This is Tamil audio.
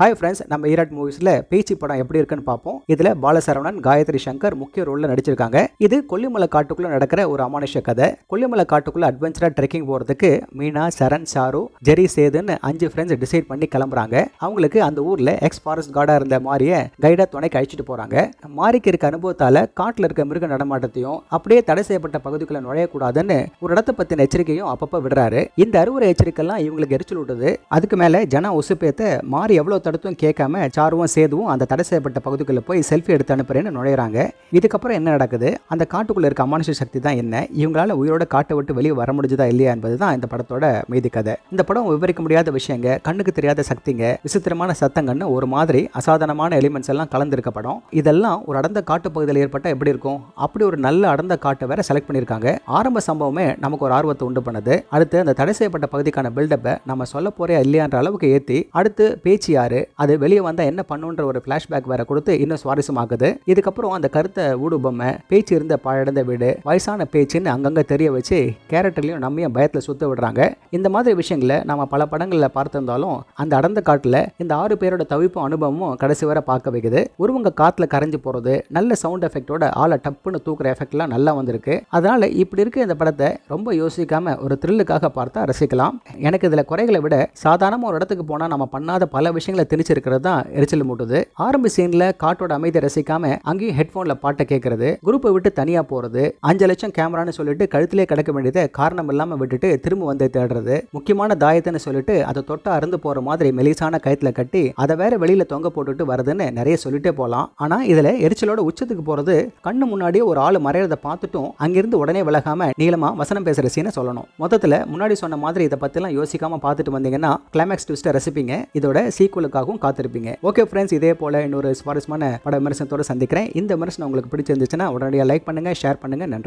ஹாய் ஃப்ரெண்ட்ஸ் நம்ம ஈராட் மூவிஸில் பேச்சு படம் எப்படி இருக்குன்னு பார்ப்போம். இதில் பாலசரவணன் காயத்ரி சங்கர் முக்கிய ரோலில் நடிச்சிருக்காங்க. இது கொல்லிமலை காட்டுக்குள்ளே நடக்கிற ஒரு அமானுஷ கதை. கொல்லிமலை காட்டுக்குள்ளே அட்வென்ச்சராக ட்ரெக்கிங் போகிறதுக்கு மீனா சரண் சாரு ஜெரி சேதுன்னு அஞ்சு ஃப்ரெண்ட்ஸ் டிசைட் பண்ணி கிளம்புறாங்க. அவங்களுக்கு அந்த ஊரில் எக்ஸ் ஃபாரஸ்ட் கார்டாக இருந்த மாதிரியே கைடாக துணைக்கு அழிச்சிட்டு போகிறாங்க மாறிக்கு இருக்க அனுபவத்தால் காட்டில் இருக்க மிருக நடமாட்டத்தையும் அப்படியே தடை செய்யப்பட்ட பகுதிக்குள்ளே நுழையக்கூடாதுன்னு ஒரு இடத்த பற்றின எச்சரிக்கையும் அப்பப்போ விடுறாரு. இந்த அறுவரை எச்சரிக்கைலாம் இவங்களுக்கு எரிச்சல் விடுது அதுக்கு மேலே ஜன ஒசுப்பேத்த மாறி எவ்வளோ தடுத்தும் கேட்காம சாருவும் சேதுவும் அந்த தடை செய்யப்பட்ட பகுதிக்குள்ளே போய் செல்ஃபி எடுத்து அனுப்புறேன்னு நுழையிறாங்க. இதுக்கப்புறம் என்ன நடக்குது? அந்த காட்டுக்குள்ளே இருக்க அமானுஷ சக்தி தான் என்ன? இவங்களால உயிரோட காட்டை விட்டு வெளியே வர முடிஞ்சதா இல்லையா என்பது தான் இந்த படத்தோட மீதி கதை. இந்த படம் விவரிக்க முடியாத விஷயங்க கண்ணுக்கு தெரியாத சக்திங்க விசித்திரமான சத்தங்கன்னு ஒரு மாதிரி அசாதாரணமான எலிமெண்ட்ஸ் எல்லாம் கலந்துருக்க படம். இதெல்லாம் ஒரு அடர்ந்த காட்டு பகுதியில் ஏற்பட்டால் எப்படி இருக்கும்? அப்படி ஒரு நல்ல அடர்ந்த காட்டை வேற செலக்ட் பண்ணியிருக்காங்க. ஆரம்ப சம்பவமே நமக்கு ஒரு ஆர்வத்தை உண்டு பண்ணுது. அடுத்து அந்த தடை செய்யப்பட்ட பகுதிக்கான பில்டப்பை நம்ம சொல்ல போறே இல்லையான்ற அளவுக்கு ஏற்றி அடுத்து பேச்சு யாரு? அது வெளியே வந்தால் என்ன பண்ணுன்ற ஒரு ஃப்ளாஷ்பேக் வேற கொடுத்து இன்னும் சுவாரஸ்யமாக்குது. இதுக்கப்புறம் அந்த கருத்தை ஊடு பொம்மை பேச்சு இருந்த பழந்த வீடு வயசான பேச்சுன்னு அங்கங்கே தெரிய வச்சு கேரக்டர்லையும் நம்மையும் பயத்தில் சுத்த விடுறாங்க. இந்த மாதிரி விஷயங்களை நம்ம பல படங்களில் பார்த்திருந்தாலும் அந்த அடர்ந்த காட்டில் இந்த ஆறு பேரோட தவிப்பும் அனுபவமும் கடைசி வரை பார்க்க வைக்குது. உருவங்க காற்றுல கரைஞ்சு போகிறது நல்ல சவுண்ட் எஃபெக்டோட ஆளை டப்புன்னு தூக்குற எஃபெக்ட்லாம் நல்லா வந்திருக்கு. அதனால இப்படி இருக்க இந்த படத்தை ரொம்ப யோசிக்காம ஒரு த்ரில்லுக்காக பார்த்தா ரசிக்கலாம். எனக்கு இதில் குறைகளை விட சாதாரணமாக ஒரு இடத்துக்கு போனால் நம்ம பண்ணாத பல விஷயங்களை திணிச்சிருக்கிறது தான் எரிச்சல் மூட்டுது. ஆரம்ப சீனில் காட்டோட அமைதியை ரசிக்காம அங்கேயும் ஹெட்ஃபோனில் பாட்டை கேட்கறது குரூப்பை விட்டு தனியாக போகிறது அஞ்சு லட்சம் கேமரான்னு சொல்லிட்டு கழுத்திலே கிடக்க வேண்டியதை காரணம் இல்லாமல் விட்டுட்டு திரும்ப வந்து தேடுறது. முக்கியமான தாயத்தைன்னு சொல்லிட்டு அதை தொட்ட அருந்து போகிற மாதிரி மெலிசான கயத்தில் கட்டி அதை வேற வெளியில் தொங்க போட்டுட்டு வருதுன்னு நிறைய சொல்லிட்டே போகலாம் ஆனால் இதில் எரிச்சலோட உச்சத்துக்கு போகிறது கண்ணு முன்னாடியே ஒரு ஆள் மறையறதை பார்த்துட்டும் அங்கிருந்து உடனே விலகாம நீளமா வசனம் பேசுகிற சீனை சொல்லணும். மொத்தத்தில் முன்னாடி சொன்ன மாதிரி இதை பற்றிலாம் யோசிக்காம பார்த்துட்டு வந்தீங்கன்னா கிளைமேக்ஸ் ட்விஸ்ட்டை ரசிப்பீங்க. இதோட சீக்குவலுக்காகவும் காத்திருப்பீங்க. ஓகே ஃப்ரெண்ட்ஸ் இதே போல இன்னொரு சுவாரஸ்யமான பட விமர்சனத்தோடு சந்திக்கிறேன். இந்த விமர்சனம் உங்களுக்கு பிடிச்சிருந்துச்சுன்னா உடனடியாக லைக் பண்ணுங்க ஷேர் பண்ணுங்க. நன்றி.